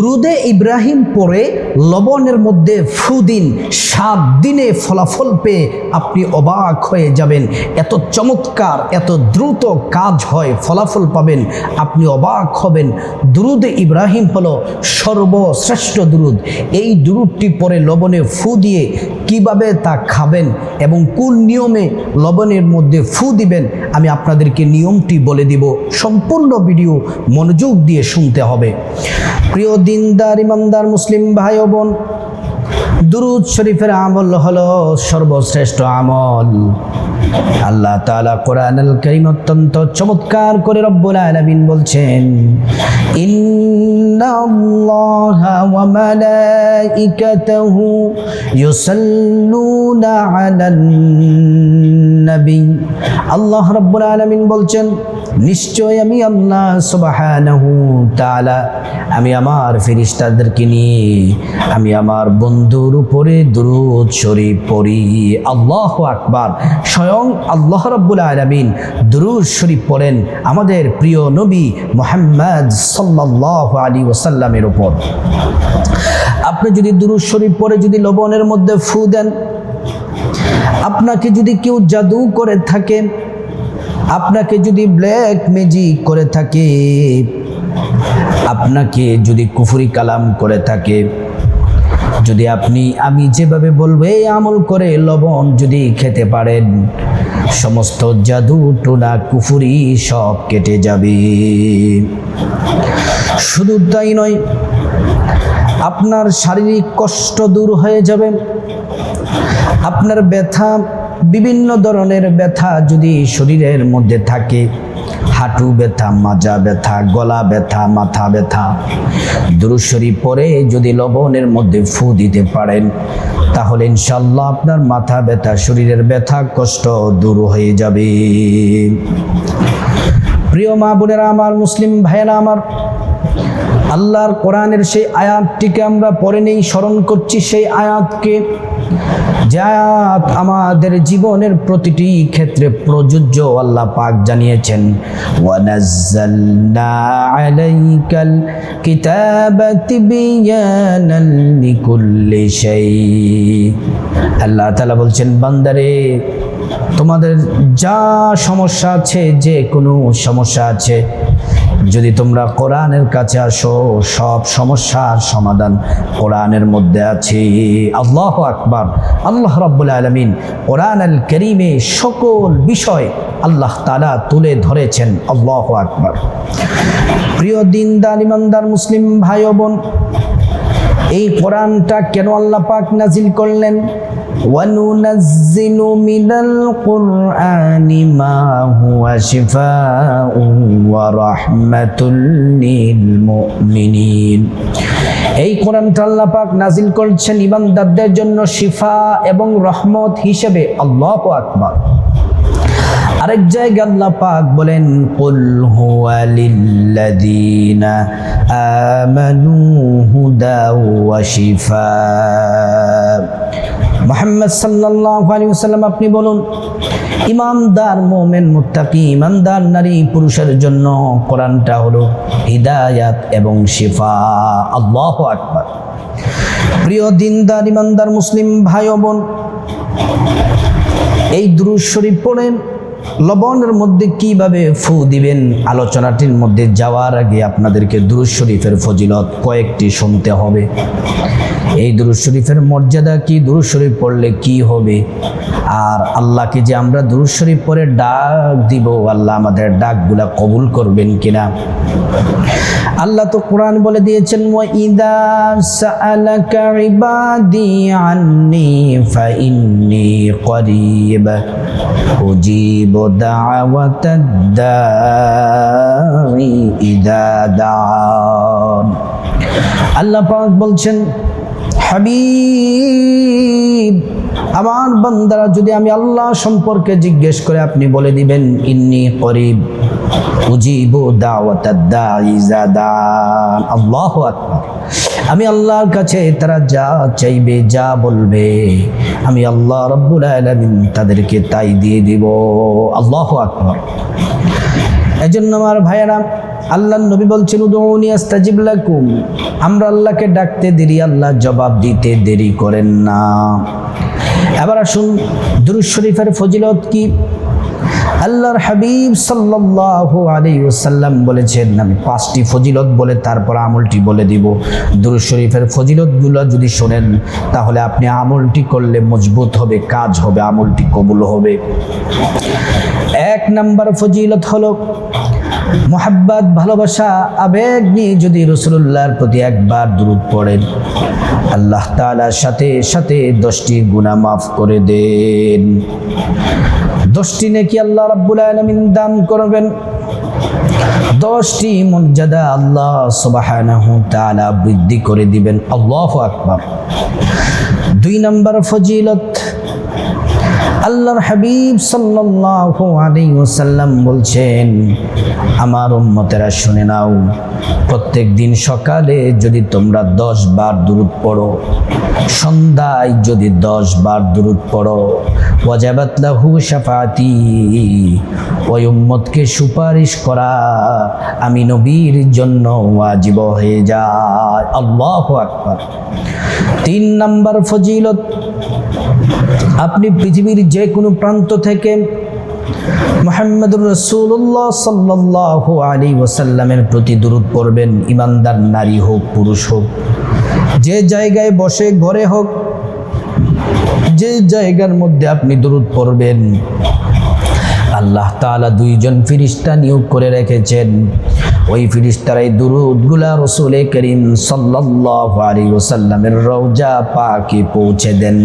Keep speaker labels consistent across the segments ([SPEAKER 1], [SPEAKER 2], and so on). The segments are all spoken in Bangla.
[SPEAKER 1] দুরুদে ইব্রাহিম পরে লবণের মধ্যে ফুদিন সাত দিনে ফলাফল পেয়ে আপনি অবাক হয়ে যাবেন। এত চমৎকার, এত দ্রুত কাজ হয়, ফলাফল পাবেন, আপনি অবাক হবেন। দুরুদে ইব্রাহিম হলো সর্বশ্রেষ্ঠ দুরুদ। এই দুরুদটি পরে লবণে ফু দিয়ে কীভাবে তা খাবেন এবং কোন নিয়মে লবণের মধ্যে ফু দিবেন, আমি আপনাদেরকে নিয়মটি বলে দিব। সম্পূর্ণ ভিডিও মনোযোগ দিয়ে শুনতে হবে। প্রিয় দিনদার, ইমানদার মুসলিম ভাই ও বোন, দুরুদ শরীফের আমল হলো সর্বশ্রেষ্ঠ আমল। আল্লাহ তাআলা কোরআনুল কারীম অত্যন্ত চমৎকার করে রব্বুল আলামিন বলছেন আলান নবী। আল্লাহ রব্বুল আলামিন বলছেন, নিশ্চয় আমি আল্লাহ তাআলা, আমি আমার ফেরেশতাদেরকে নিয়ে, আমি আমার বন্ধুর উপরে দুরূদ শরীফ পড়ি। আল্লাহ আকবার। স্বয়ং আল্লাহ রাব্বুল আলামিন দুরূদ শরীফ পড়েন আমাদের প্রিয় নবী মোহাম্মদ সাল্লাল্লাহু আলাইহি ওয়াসাল্লামের উপর। আপনি যদি দুরূদ শরীফ পড়ে যদি লবণের মধ্যে ফু দেন আপনাকে যদি কেউ জাদু করে থাকে, আপনাকে যদি ব্ল্যাক ম্যাজিক করে থাকে, আপনাকে যদি কুফুরি কালাম করে থাকে, যদি আপনি, আমি যেভাবে বলব, এই আমল করে লবণ যদি খেতে পারেন, সমস্ত জাদু টোনা কুফুরি সব কেটে যাবে। শুধু তাই নয়, আপনার শারীরিক কষ্ট দূর হয়ে যাবে আপনার ব্যথা, বিভিন্ন ধরনের ব্যথা যদি শরীরের মধ্যে থাকে, হাঁটু ব্যথা, মাজা ব্যথা, গলা ব্যথা, মাথা ব্যথা দুরুশরী পরে যদি লবণের মধ্যে ফু দিতে পারেন, তাহলে ইনশাল্লাহ আপনার মাথা ব্যথা, শরীরের ব্যথা, কষ্ট দূর হয়ে যাবে। প্রিয় মা বোনেরা, আমার মুসলিম ভাইয়েরা, আমার আল্লাহর কোরআনের সেই আয়াতটিকে আমরা পরে নেই, স্মরণ করছি সেই আয়াতকে। যে আয়াত আমাদের জীবনের প্রতিটি ক্ষেত্রে প্রযোজ্য আল্লাহ পাক জানিয়েছেন, ওয়ানাজ্জালনা আলাইকাল কিতাবা শাই। আল্লাহ তাআলা বলছেন, বান্দারে, তোমাদের যা সমস্যা আছে, যে কোনো সমস্যা আছে যদি তোমরা কোরআনের কাছে আসো, সব সমস্যার সমাধান কোরআনের মধ্যে আছে। আল্লাহ আকবার, আল্লাহ রাব্বুল আলমিন কোরআন আল করিমে সকল বিষয় আল্লাহ তালা তুলে ধরেছেন। আল্লাহ আকবার। প্রিয় দিনদার, ইমানদার মুসলিম ভাই বোন, এই কোরআনটা কেন আল্লাহ পাক নাজিল করলেন? وننزل من القرآن ما هو شفاء ورحمة للمؤمنين এই কোরআনটা আল্লাহ পাক নাজিল করছেন ইমানদারদের জন্য শিফা এবং রহমত হিসেবে আল্লাহ আকবার আরেক জায়গায় আল্লাহ পাক বলেন কুল হুয়া লিল্লাযীনা আমানু হুদা ওয়া শিফা মোহাম্মদ সাল্লাল্লাহু আলাইহি সাল্লাম আপনি বলুন, ইমানদার মোমেন, মুত্তাকি, ইমানদার নারী, পুরুষের জন্য কোরআনটা হলো হিদায়াত এবং শিফা। আল্লাহ আকবার। প্রিয় দিনদার, ইমানদার মুসলিম ভাই বোন, এই দুরুশ্বরী শরীফ পড়ে লবণের মধ্যে কীভাবে ফু দিবেন? আলোচনাটির মধ্যে যাওয়ার আগে আপনাদেরকে দুরুদ শরীফের ফজিলত কয়েকটি শুনতে হবে। এই দুরুদ শরীফের মর্যাদা কি? দুরুদ শরীফ পড়লে কি হবে? আর আল্লাহকে যে আমরা দুরুদ শরীফ পরে ডাক দিব, আল্লাহ আমাদের ডাকগুলা কবুল করবেন কিনা? আল্লাহ তো কোরআন বলে দিয়েছেন, ওয়া ইবাদি আন্নি ফাইন্নি করিব উজিবু দাওয়াতাদ দাঈ إذا دعان আল্লাহ পাক বলছেন হাবিব আমার বান্দারা, যদি আমি আল্লাহ সম্পর্কে জিজ্ঞেস করে আপনি বলে দিবেন, ইন্নি করিব আল্লাহু আমি আল্লাহর কাছে তারা যা চাইবে, যা বলবে, আমি আল্লাহ রব্বুল আলামিন তাদেরকে তাই দিয়ে দিব। আল্লাহ আকবার। এজন্য আমার ভাইয়েরা আল্লাহ নবী বলছেন উদৌনি আস্তাজিব লাকুম। আমরা আল্লাহকে ডাকতে দেরি, আল্লাহ জবাব দিতে দেরি করেন না। এবার আসুন দুরুজ শরীফের ফজিলত কি? আল্লাহর হাবিব সাল্লাল্লাহু আলাইহি ওয়াসাল্লাম বলেছেন, আমি পাঁচটি ফজিলত বলে তারপর আমলটি বলে দিব। দুরুজ শরীফের ফজিলতগুলো যদি শোনেন, তাহলে আপনি আমলটি করলে মজবুত হবে, কাজ হবে, আমলটি কবুল হবে। এক নম্বর ফজিলত হলো মোহাব্বত, ভালোবাসা, আবেগ নিয়ে যদি রসুল্লাহর প্রতি একবার দূরত পড়েন, আল্লাহ তাআলার সাথে সাথে দশটি গুনাহ মাফ করে দেন। দশটি নাকি আল্লাহ রাব্বুল আলমিন দান করবেন। দশটি মর্যাদা আল্লাহ সুবহানাহু তাআলা বৃদ্ধি করে দিবেন। আল্লাহু আকবার। দুই নম্বর ফজিলত আল্লাহর হাবিব সাল্লাল্লাহু আলাইহি ওয়াসাল্লাম বলছেন, আমার উম্মতেরা শুনে নাও, প্রত্যেক দিন সকালে যদি তোমরা দশ বার দূরত পড়ো, সন্ধ্যায় যদি দশ বার দূরত পড়ো, ওয়াজাবাত লাহু শাফাতি, ওই উম্মতকে সুপারিশ করা আমি নবীর জন্য ওয়াজিব হয়ে যায়। আল্লাহু আকবার। তিন নাম্বার ফজিলত আপনি পৃথিবীর যে কোনো প্রান্ত থেকে মোহাম্মদুর রসুল্লাহ সাল্লাহ আলী ওসাল্লামের প্রতি দূরত পড়বেন। ইমানদার নারী হোক, পুরুষ হোক, যে জায়গায় বসে ঘরে হোক, যে জায়গার মধ্যে আপনি দূরত পড়বেন। আল্লাহ তাআলা দুইজন ফিরিস্তা নিয়োগ করে রেখেছেন। ওই ফিরিস্তারাই দুরুদগুলা রসুল করিম সাল্লাল্লাহু আলাইহি ওয়াসাল্লামের রওজা পাকে পৌঁছে দেন।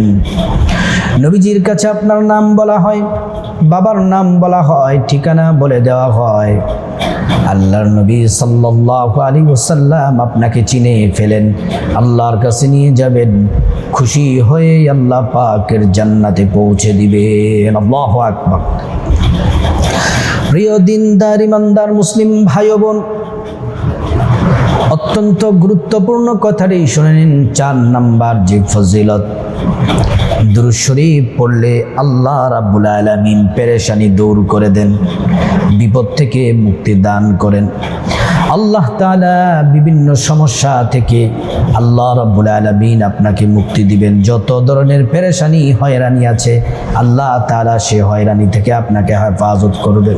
[SPEAKER 1] নবীজির কাছে আপনার নাম বলা হয়, বাবার নাম বলা হয়, ঠিকানা বলে দেওয়া হয়। আল্লাহর নবী সাল্লাল্লাহু আলাইহি ওয়াসাল্লাম আপনাকে চিনে ফেলেন, আল্লাহর কাছে নিয়ে যাবেন। খুশি হয়ে আল্লাহ পাকের জান্নাতে পৌঁছে দিবেন। আল্লাহু আকবার। প্রিয় দিনদার, ইমানদার মুসলিম ভাই বোন, অত্যন্ত গুরুত্বপূর্ণ কথাটি শুনে নিন চার নাম্বার যে ফজিলত। দুরূদ শরীফ পড়লে আল্লাহ রাব্বুল আলামিন পেরেশানি দূর করে দেন, বিপদ থেকে মুক্তি দান করেন। আল্লাহ তালা বিভিন্ন সমস্যা থেকে আল্লাহ রব্বুল আলমিন আপনাকে মুক্তি দিবেন। যত ধরনের পেরেশানি, হয়রানি আছে, আল্লাহ তালা সে হয়রানি থেকে আপনাকে হেফাজত করবেন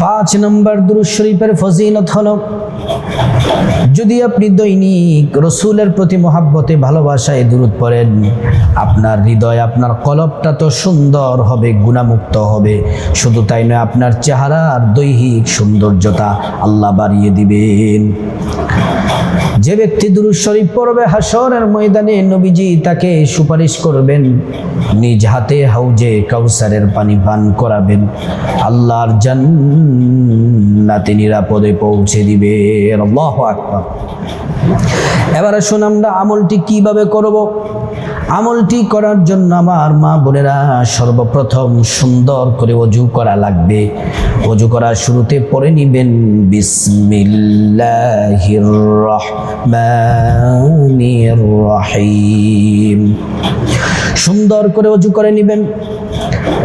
[SPEAKER 1] পাঁচ নম্বর দুরুশরীফের ফজিলত হলো যদি আপনি দৈনিক রসুলের প্রতি মহাব্বতে, ভালোবাসায় দূরত পড়েন, আপনার হৃদয়, আপনার কলবটা তো সুন্দর হবে, গুণামুক্ত হবে। শুধু তাই নয়, আপনার চেহারার দৈহিক সৌন্দর্যতা আল্লাহ বাড়িয়ে দিবেন। যে ব্যক্তি দুরুদ শরীফ পড়বে হাসরের ময়দানে নবীজি তাকে সুপারিশ করবেন, নিজ হাতে হাউজে কাউসারের পানি পান করাবেন। আল্লাহর জান্নাতে নিরাপদে পৌঁছে দিবে আল্লাহ আকবার। এবার আসুন আমরা আমলটি কীভাবে করব? আমলটি করার জন্য আমার মা বোনেরা সর্বপ্রথম সুন্দর করে অজু করা লাগবে। অজু করার শুরুতে পড়ে নিবেন, বিসমিল্লাহির রহমানির রহিম। সুন্দর করে অজু করে নেবেন।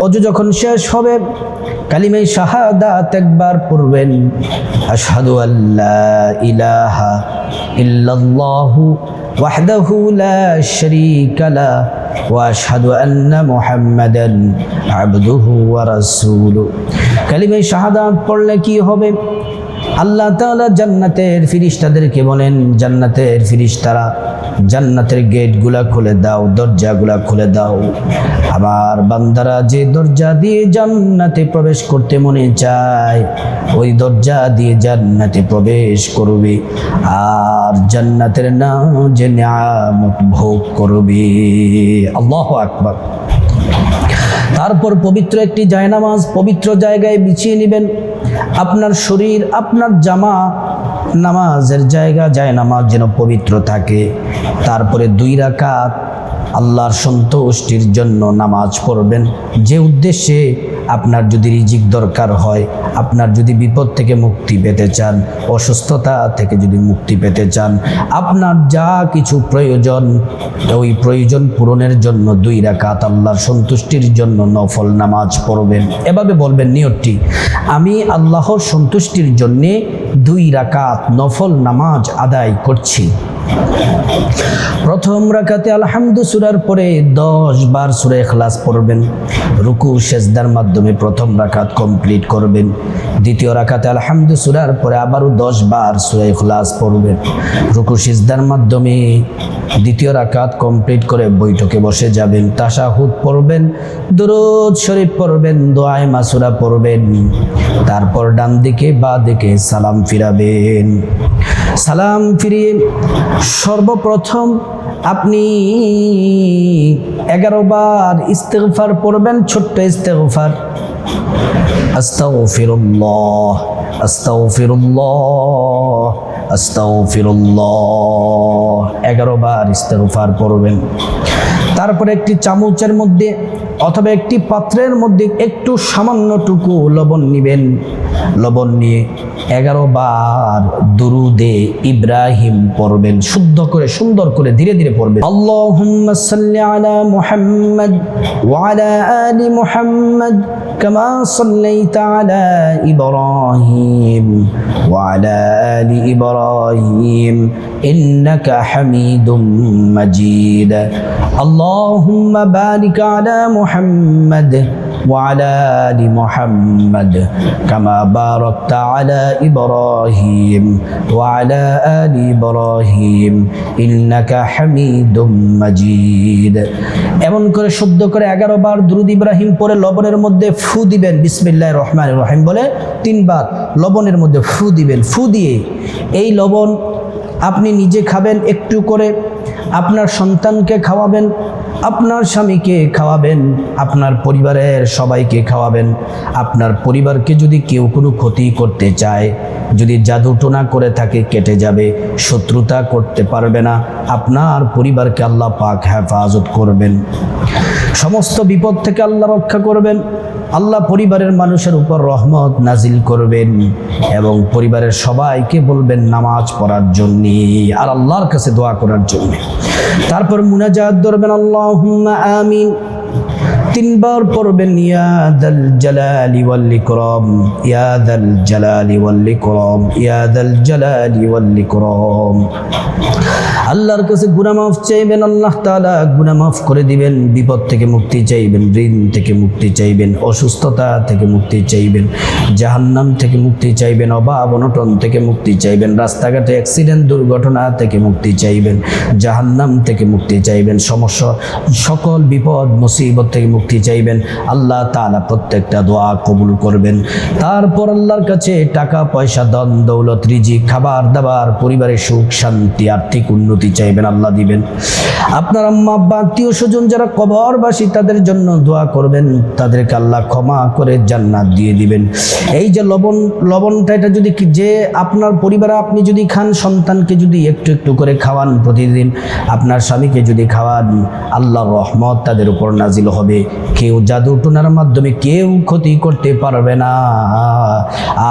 [SPEAKER 1] অজু যখন শেষ হবে, কালিমে শাহাদাত একবার পড়বেন। আশহাদু আল্লাহ ইলাহা ইল্লাল্লাহু ওয়াহদাহু লা শারীকা ওয়া আশহাদু আন্না মুহাম্মাদান আবদুহু ওয়া রাসূলুহু কালিমে শাহাদাত পড়লে কি হবে? আল্লাহ তাআলা জান্নাতের ফিরিস্তাদেরকে বলেন, জান্নাতের ফিরিস্তারা জান্নাতের গেটগুলা খুলে দাও, দরজাগুলা খুলে দাও। আবার বান্দারা যে দরজা দিয়ে জান্নাতে প্রবেশ করতে মনে চায়, ওই দরজা দিয়ে জান্নাতে প্রবেশ করবে। আর জান্নাতের নাম যে নিয়ামত ভোগ করবে। আল্লাহ আকবার। তারপর পবিত্র একটি জায়নামাজ পবিত্র জায়গায় বিছিয়ে নেবেন। আপনার শরীর, আপনার জামা নামাজের জায়গা যায় নামাজ যেন পবিত্র থাকে। তারপরে দুই রাকাত আল্লাহর সন্তুষ্টির জন্য নামাজ পড়বেন। যে উদ্দেশ্যে আপনার যদি রিজিক দরকার হয়, আপনার যদি বিপদ থেকে মুক্তি পেতে চান, অসুস্থতা থেকে যদি মুক্তি পেতে চান, আপনার যা কিছু প্রয়োজন, ওই প্রয়োজন পূরণের জন্য দুই রাকাত আল্লাহর সন্তুষ্টির জন্য নফল নামাজ পড়বেন। এভাবে বলবেন নিয়তটি, আমি আল্লাহর সন্তুষ্টির জন্যে দুই রাকাত নফল নামাজ আদায় করছি। প্রথম রাকাতে আলহামদু সুরার পরে দশ বার সুরে এখলাস পড়বেন। রুকু, সেজদার মাধ্যমে প্রথম রাকাত কমপ্লিট করবেন। দ্বিতীয় রাকাতে আলহামদু সুরার পরে আবারও দশ বার সুরে এখলাস পড়বেন। রুকু, সেজদার মাধ্যমে দ্বিতীয় রাকাত কমপ্লিট করে বৈঠকে বসে যাবেন। তাশাহুদ পড়বেন, দরুদ শরীফ পড়বেন, দোয়ায় মাসুরা পড়বেন। তারপর ডান দিকে, বা দিকে সালাম ফিরাবেন। সালাম ফিরিয়ে সর্বপ্রথম আপনি এগারো বার ইস্তেগফার পড়বেন, ছোট্ট ইস্তেগফার। আস্তাগফিরুল্লাহ আস্তাগফিরুল্লাহ আস্তাগফিরুল্লাহ। এগারো বার ইস্তেগফার পড়বেন। তারপরে একটি চামচের মধ্যে অথবা একটি পাত্রের মধ্যে একটু সামান্যটুকু লবণ নেবেন। লবণ নিয়ে এগারো বার দুরুদে ইব্রাহিম পড়বেন, শুদ্ধ করে, সুন্দর করে, ধীরে ধীরে পড়বেন। আল্লাহুম্মা সাল্লি আলা মুহাম্মদ ওয়া আলা আলি সাল্লাইতা আলা ইব্রাহিম ওয়া আলা আলি ইব্রাহিম ইন্নাকা হামিদুম মাজিদ। আল্লাহুম্মা বারিক আলা মুহাম্মদ وعلى آل محمد كما باركت على إبراهيم وعلى آل إبراهيم إنك حميد مجيد এমন করে শুদ্ধ করে এগারো বার দুরুদ ইব্রাহিম পরে লবণের মধ্যে ফু দিবেন বিসমিল্লাহ রহমান রহিম বলে তিনবার লবণের মধ্যে ফু দিবেন ফু দিয়ে এই লবণ আপনি নিজে খাবেন একটু করে আপনার সন্তানকে খাওয়াবেন আপনার স্বামীকে খাওয়াবেন, আপনার পরিবারের সবাইকে খাওয়াবেন, আপনার পরিবারকে যদি কেউ কোনো ক্ষতি করতে চায়, যদি জাদু টোনা করে থাকে কেটে যাবে, শত্রুতা করতে পারবে না, আপনার পরিবারকে আল্লাহ পাক হেফাজত করবেন। সমস্ত বিপদ থেকে আল্লাহ রক্ষা করবেন, আল্লাহ পরিবারের মানুষের উপর রহমত নাজিল করবেন এবং পরিবারের সবাইকে বলবেন নামাজ পড়ার জন্য আর আল্লাহর কাছে দোয়া করার জন্য। তারপর মুনাজাত ধরবেন আল্লাহ। আমিন তিনবার পড়বেন ইয়াদাল জালালি ওয়াল ইকরাম ইয়াদাল জালালি ওয়াল ইকরাম ইয়াদাল জালালি ওয়াল ইকরাম। আল্লাহর কাছে গুনাহ মাফ চাইবেন, আল্লাহ তাআলা গুনাহ মাফ করে দিবেন, বিপদ থেকে মুক্তি চাইবেন, ঋণ থেকে মুক্তি চাইবেন, অসুস্থতা থেকে মুক্তি চাইবেন, জাহান্নাম থেকে মুক্তি চাইবেন, অভাব অনটন থেকে মুক্তি চাইবেন, রাস্তাঘাটে অ্যাক্সিডেন্ট দুর্ঘটনা থেকে মুক্তি চাইবেন, জাহান্নাম থেকে মুক্তি চাইবেন, সমস্যা, সকল বিপদ, মুসিবত থেকে মুক্তি চাইবেন। আল্লাহ তাআলা প্রত্যেকটা দোয়া কবুল করবেন। তারপর আল্লাহর কাছে টাকা, পয়সা দন দৌলত রিজি খাবার দাবার, পরিবারের সুখ, শান্তি, আর্থিক উন্নতি চাইবেন, আল্লাহ দিবেন। আপনার আম্মা আব্বা আত্মীয় স্বজন যারা কবরবাসী, তাদের জন্য দোয়া করবেন। তাদেরকে আল্লাহ ক্ষমা করে জান্নাত দিয়ে দিবেন। এই যে লবণ, লবণটা, এটা যদি যে আপনার পরিবারে আপনি যদি খান, সন্তানকে যদি একটু একটু করে খাওয়ান প্রতিদিন, আপনার স্বামীকে যদি খাওয়ান, আল্লাহর রহমত তাদের উপর নাজিল হবে। কেউ জাদু টোনার মাধ্যমে কেউ ক্ষতি করতে পারবে না।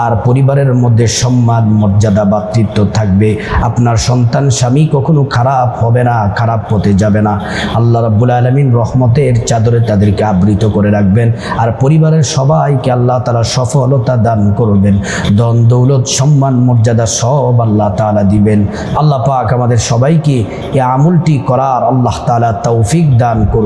[SPEAKER 1] আর পরিবারের মধ্যে সম্মান, মর্যাদা, ভাতৃত্ব থাকবে। আপনার সন্তান, স্বামী কখনো খারাপ হবে না, খারাপ পথে যাবে না। আল্লাহ রাব্বুল আলমিন রহমতের চাদরে তাদেরকে আবৃত করে রাখবেন। আর পরিবারের সবাইকে আল্লাহ তালা সফলতা দান করবেন। দন দৌলত, সম্মান, মর্যাদা সব আল্লাহ তালা দিবেন। আল্লাহ পাক আমাদের সবাইকে এই আমলটি করার আল্লাহ তালা তৌফিক দান করুন